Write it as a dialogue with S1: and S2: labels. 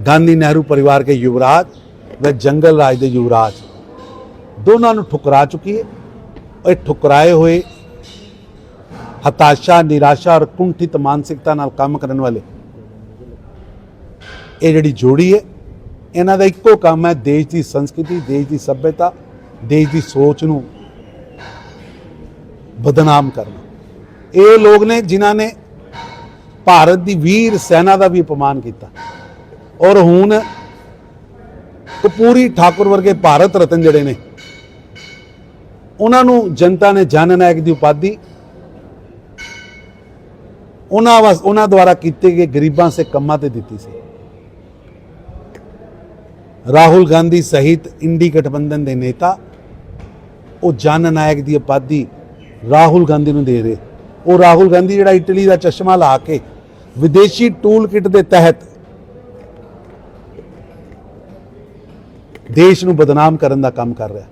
S1: गांधी नेहरू परिवार के युवराज व जंगल राज ਦੇ युवराज ਦੋਨਾਂ ਨੂੰ ਠੁਕਰਾ ਚੁੱਕੀ ਹੈ ਇਹ ਠੁਕਰਾਏ ਹੋਏ ਹਤਾਸ਼ਾ ਨਿਰਾਸ਼ਾ ਔਰ ਕੁੰਠਿਤ ਮਾਨਸਿਕਤਾ ਨਾਲ ਕੰਮ ਕਰਨ ਵਾਲੇ ਇਹ ਜਿਹੜੀ ਜੋੜੀ ਹੈ ਇਹਨਾਂ ਦਾ ਇੱਕੋ ਕੰਮ ਹੈ ਦੇਸ਼ ਦੀ ਸੰਸਕ੍ਰਿਤੀ ਦੇਸ਼ ਦੀ ਸੱਭਿਅਤਾ ਦੇਸ਼ ਦੀ ਸੋਚ ਨੂੰ ਬਦਨਾਮ ਕਰਨਾ ਇਹ ਲੋਕ ਨੇ ਜਿਨ੍ਹਾਂ ਨੇ ਭਾਰਤ ਦੀ ਵੀਰ ਸੈਨਾ ਦਾ ਵੀ ਅਪਮਾਨ ਕੀਤਾ ਔਰ ਹੁਣ ਕਪੂਰੀ ਠਾਕੁਰ ਵਰਗੇ ਭਾਰਤ ਰਤਨ ਜਿਹੜੇ ਨੇ, ਉਹਨਾਂ ਨੂੰ ਜਨਤਾ ਨੇ ਜਨ ਨਾਇਕ ਦੀ ਉਪਾਧੀ, ਉਹਨਾਂ ਵਾਸ, ਉਹਨਾਂ ਦੁਆਰਾ ਕੀਤੇ ਗਏ ਗਰੀਬਾਂ ਸੇ ਕੰਮਾਂ ਤੇ ਦਿੱਤੀ ਸੀ। ਰਾਹੁਲ ਗਾਂਧੀ ਸਹਿਤ ਇੰਡੀ ਗਠਬੰਧਨ ਦੇ ਨੇਤਾ, ਉਹ ਜਨ ਨਾਇਕ ਦੀ ਉਪਾਧੀ ਰਾਹੁਲ ਗਾਂਧੀ ਨੂੰ ਦੇ ਰਹੇ। ਉਹ ਰਾਹੁਲ ਗਾਂਧੀ ਜਿਹੜਾ ਇਟਲੀ ਦਾ ਚਸ਼ਮਾ ਲਾ ਕੇ ਵਿਦੇਸ਼ੀ ਟੂਲ ਕਿਟ ਦੇ ਤਹਿਤ ਦੇਸ਼ ਨੂੰ ਬਦਨਾਮ ਕਰਨ ਦਾ ਕੰਮ ਕਰ ਰਿਹਾ।